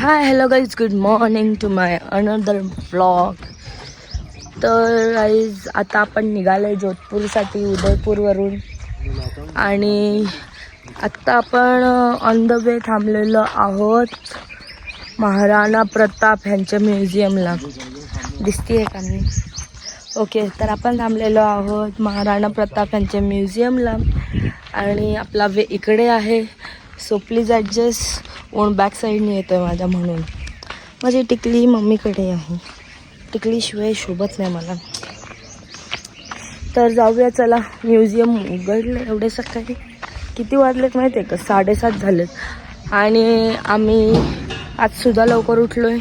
Hi hello guys good morning to my another blog तर guys आता आपण निघालो आहे जोधपूरसाठी उदयपूरवरून. आणि आत्ता आपण ऑन द वे थांबलेलो आहोत महाराणा प्रताप ह्यांच्या म्युझियमला. दिसतीये का मी? ओके तर आपण थांबलेलो आहोत महाराणा प्रताप यांच्या म्युझियमला. आणि आपला वे इकडे आहे. So please adjust on back साईडने येतो आहे माझ्या म्हणून. माझी टिकली मम्मीकडे आहे. टिकलीशिवाय शोभत नाही मला. तर जाऊया चला. म्युझियम उघडलं एवढे सकाळी. किती वाजलेत माहिती आहे का? साडेसात झालेत. आणि आम्ही आजसुद्धा लवकर उठलो आहे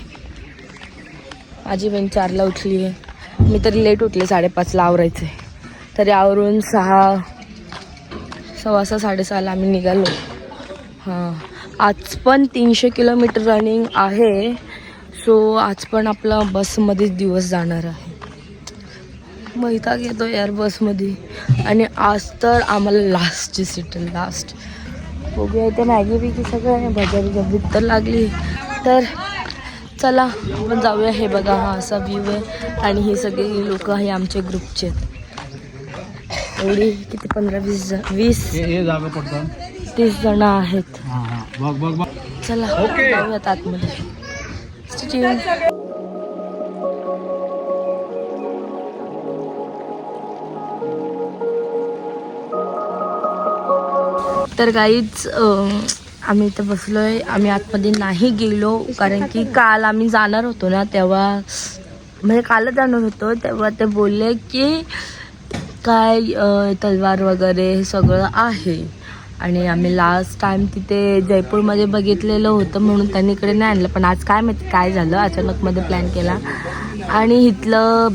माझी बहीण चारला उठली आहे मी तरी लेट उठले साडेपाचला आवरायचं. आहे तरी आवरून सहा सव्वा सहा साडेसहाला आम्ही निघालो. हां. आज पण तीनशे किलोमीटर रनिंग आहे. सो आज पण आपला बसमध्येच दिवस जाणार आहे. मैताग येतो यार बसमध्ये. आणि आज तर आम्हाला लास्टची सीट लास्ट बघूया इथे मॅगी बिगी सगळं आहे भजा बिजा भूक तर लागली. तर चला आपण जाऊया हे बघा हा असा व्ह्यू आहे. आणि हे सगळे लोक आहे आमच्या ग्रुपचे एवढी किती? पंधरा वीस जण वीस हे हे तीस जण आहेत. हां हां. चला ओके. जाऊयात आतमध्ये. तर काहीच आम्ही इथं बसलो आहे आम्ही आतमध्ये नाही गेलो कारण की काल आम्ही जाणार होतो ना तेव्हा म्हणजे कालच जाणार होतो तेव्हा ते बोलले की काय तलवार वगैरे हे सगळं आहे आणि आम्ही लास्ट टाइम तिथे जयपूरमध्ये बघितलेलं होतं म्हणून त्यांनी इकडे नाही आणलं. पण आज काय माहिती काय झालं अचानकमध्ये प्लॅन केला. आणि इथलं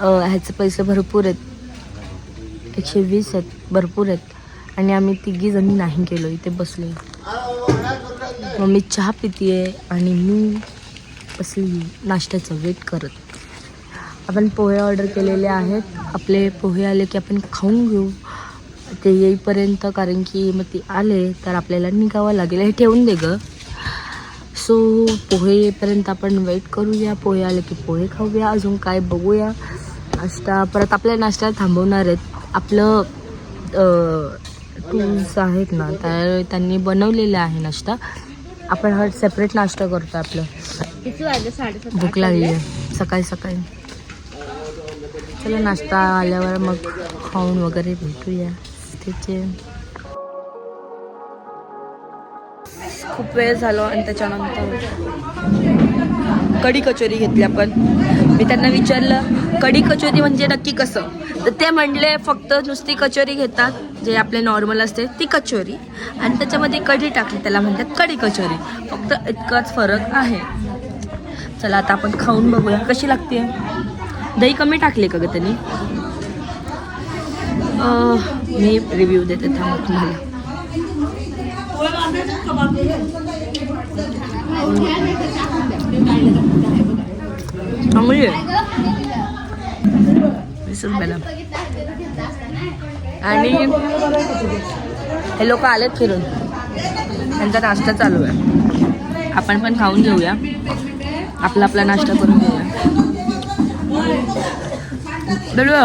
ह्याचे पैसे भरपूर आहेत. एकशे वीस आहेत भरपूर आहेत. आणि आम्ही तिघी जणी नाही गेलो इथे बसलो. मग मी चहा पितीये आणि मी बसली नाश्त्याचं वेट करत. आपण पोहे ऑर्डर केलेले आहेत. आपले पोहे आले की आपण खाऊन घेऊ. ते येईपर्यंत कारण की मग ते आले तर आपल्याला निघावं लागेल. हे ठेवून दे ग. सो पोहे येईपर्यंत आपण वेट करूया. पोहे आले की पोहे खाऊया. अजून काय बघूया. नाश्ता परत आपल्या नाश्त्याला थांबवणार आहेत. आपलं टूल्स आहेत ना त्या त्यांनी बनवलेलं आहे नाश्ता. आपण हा सेपरेट नाश्ता करतो आपलं. भूक लागली आहे. सकाळी सकाळी. चला नाश्ता आल्यावर मग खाऊन वगैरे भेटूया. तिथे. खूप वेळ झालो आणि त्याच्यानंतर कढी कचोरी घेतली आपण. मी त्यांना विचारलं कढी कचोरी म्हणजे नक्की कसं? तर ते म्हणले फक्त नुसती कचोरी घेतात जे आपले नॉर्मल असते ती कचोरी. आणि त्याच्यामध्ये कढी टाकली त्याला म्हणतात कढी कचोरी. फक्त इतकाच फरक आहे. चला आता आपण खाऊन बघूया कशी लागते दही कमी टाकले का ग त्यांनी? मी रिव्ह्यू देते थांबा तुम्हाला. चांगली वीस रुपयाला आणि हे लोक आलेत फिरून. त्यांचा नाश्ता चालू आहे. आपण पण खाऊन घेऊया आपला आपला नाश्ता करून घेऊया. बोलूया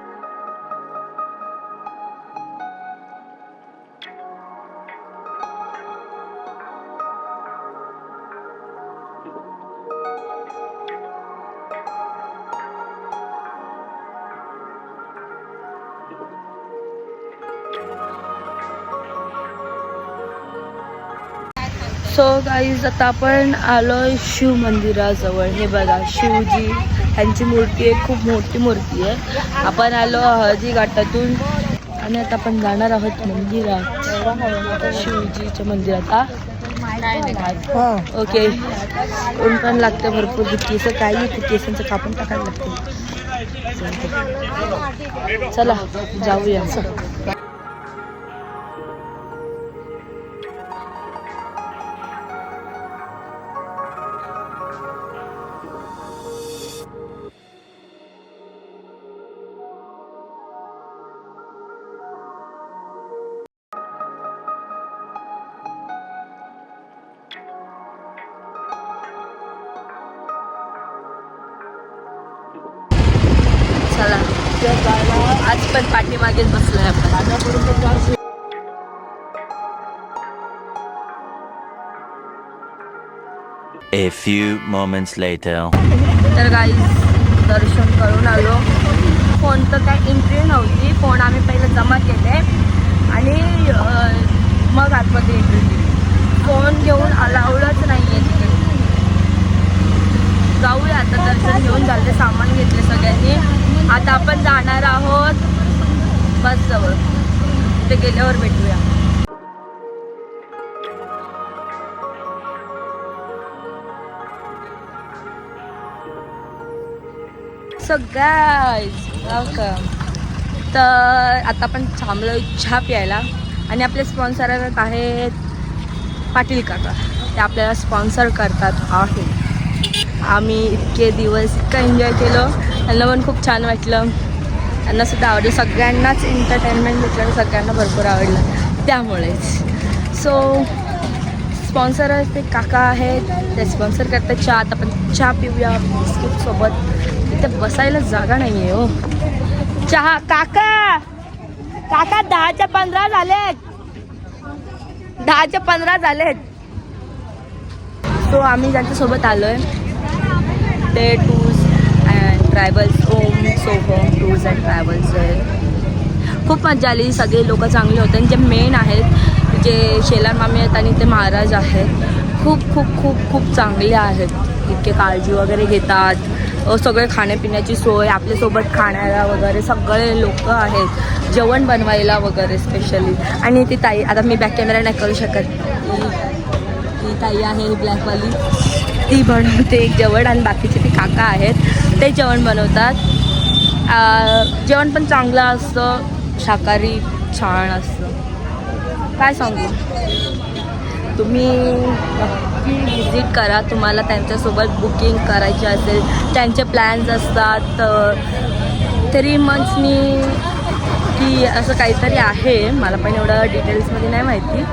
सो गाईज आता आपण आलोय शिव मंदिराजवळ. हे बघा शिवजी यांची मूर्ती आहे खूप मोठी मूर्ती आहे. आपण आलो हळदी घाटातून आणि आता आपण जाणार आहोत मंदिरात शिवजीच्या मंदिरात हा? ओके कोण पण लागतं भरपूर केस काही ते केसांचं कापून टाकायला लागते चला जाऊया. आज पण पाठीमागेच बसलोय आपण. A few moments later. तर काही दर्शन करून आलो. फोन तर काय एंट्री नव्हती फोन आम्ही पहिले जमा केले. आणि मग आतमध्ये एंट्री दिली फोन घेऊन अलाउडच नाही आहे तिकडे जाऊया आता दर्शन घेऊन झाले सामान घेतले सगळ्यांनी. आता आपण जाणार आहोत बसजवळ. ते गेल्यावर भेटूया. सो गाईज वेलकम तर आता आपण थांबलो चहा प्यायला आणि आपले स्पॉन्सर आहेत पाटील काका. ते आपल्याला स्पॉन्सर करतात आहे. आम्ही इतके दिवस इतकं एन्जॉय केलं. त्यांना पण खूप छान वाटलं. त्यांना सुद्धा आवडलं. सगळ्यांनाच एंटरटेनमेंट भेटलं आणि सगळ्यांना भरपूर आवडलं. त्यामुळेच. सो स्पॉन्सर ते काका आहेत. ते स्पॉन्सर करतात चहा. आता आपण चहा पिऊया बिस्किटसोबत इथे बसायला जागा नाही आहे हो. चहा काका! काका दहाच्या पंधरा झालेत. दहाच्या पंधरा झालेत. सो आम्ही ज्यांच्यासोबत आलो आहे ते to travels Om Soham tours and travels आहे खूप मजा आली. सगळे लोक चांगले होते. आणि जे मेन आहेत जे शेलार मामी आहेत आणि ते महाराज आहेत खूप खूप खूप खूप चांगले आहेत. इतके काळजी वगैरे घेतात. सगळे खाण्यापिण्याची सोय आपल्यासोबत खाण्याला वगैरे सगळे लोक आहेत. जेवण बनवायला वगैरे स्पेशली आणि ती ताई आता मी बॅक कॅमेरा नाही करू शकत. ती ती ताई आहे ब्लॅकवाली ती बनवते एक जेवण आणि बाकीचे ते काका आहेत. ते जेवण बनवतात. जेवण पण चांगलं असतं. शाकाहारी छान असतं. काय सांगू? तुम्ही नक्की व्हिजिट करा. तुम्हाला त्यांच्यासोबत बुकिंग करायची असेल त्यांचे प्लॅन्स असतात. थ्री मंथ्सनी की असं काहीतरी आहे. मला पण एवढं डिटेल्समध्ये नाही माहिती.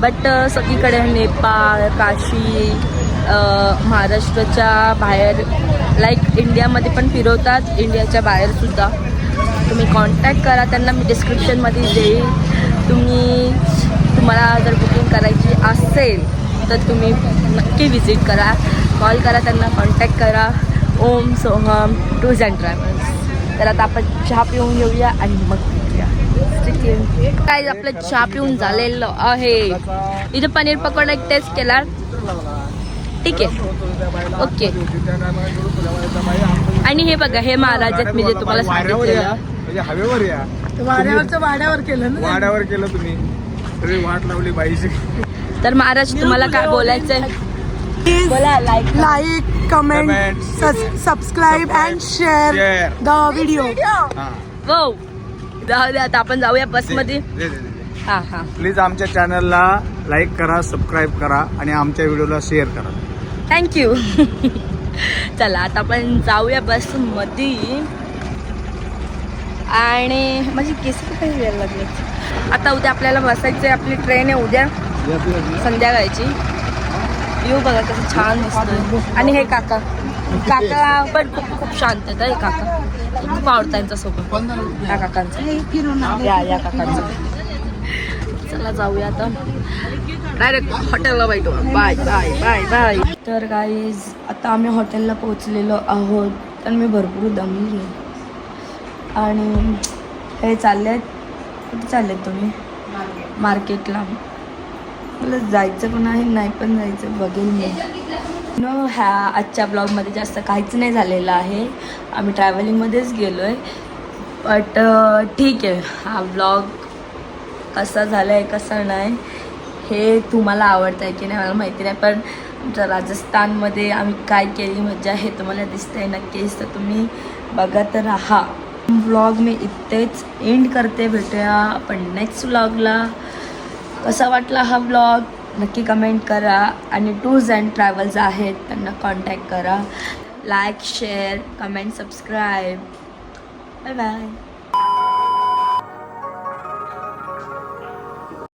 बट सगळीकडे नेपाळ काशी महाराष्ट्राच्या बाहेर लाईक इंडियामध्ये पण फिरवतात इंडियाच्या बाहेरसुद्धा तुम्ही कॉन्टॅक्ट करा त्यांना मी डिस्क्रिप्शनमध्ये देईल. तुम्ही तुम्हाला जर बुकिंग करायची असेल तर तुम्ही नक्की विजिट करा. कॉल करा त्यांना कॉन्टॅक्ट करा. Om Soham tours and travels तर आता आपण चहा पिऊन घेऊया आणि मग काय आपलं चहा पिऊन झालेलं आहे. इथं पनीर पकोडा एक टेस्ट केला. ठीक आहे. ओके. आणि हे बघा हे महाराज आहेत मी जे तुम्हाला सांगितलेलं. म्हणजे हवेवर या. वाड्यावरचं वाड्यावर केलं ना वाड्यावर केलं तुम्ही. सगळी वाट लावली बाईची. तर महाराज तुम्हाला काय बोलायचंय? बोला like like comment Comment. Subscribe and share Share. The video हा. हो जाऊ दे आता आपण जाऊया बसमध्ये. हा हा. प्लीज आमच्या चॅनलला लाईक करा सबस्क्राईब करा आणि आमच्या व्हिडिओला शेअर करा. थँक्यू चला आता आपण जाऊया बसमध्ये आणि माझी केस काही वेळ लागले. आता उद्या आपल्याला बसायचं आहे आपली ट्रेन आहे उद्या. संध्याकाळची. येऊ बघा कसं छान दिसतं आणि हे काका. काका पण खूप खूप शांत आहेत हे काका. खूप आवडतं सोबत या काकांचं. या या काकांचं. चला जाऊया आता. डायरेक्ट हॉटेलला भेटू बाय बाय बाय बाय तर गाईज आता आम्ही हॉटेलला पोहोचलेलो आहोत. तर मी भरपूर दमली. आहे आणि हे चाललेत. कुठे आहेत तुम्ही? मार्केटला. मला जायचं पण आहे नाही पण जायचं बघेल मी. न ह्या आजच्या ब्लॉगमध्ये जास्त काहीच नाही झालेलं आहे. आम्ही ट्रॅव्हलिंगमध्येच गेलो आहे बट ठीक आहे. हा ब्लॉग कसा झाला आहे कसा नाही हे तुम्हाला आवडतं आहे की नाही मला माहिती नाही पण आमच्या राजस्थानमध्ये आम्ही काय केली मजा हे तुम्हाला दिसतंय नक्कीच तर तुम्ही बघत राहा. व्लॉग मी इथेच एंड करते भेटूया आपण नेक्स्ट व्लॉगला कसा वाटला हा ब्लॉग नक्की कमेंट करा. आणि टूर्स अँड ट्रॅव्हल्स आहेत त्यांना कॉन्टॅक्ट करा. Like share comment subscribe bye bye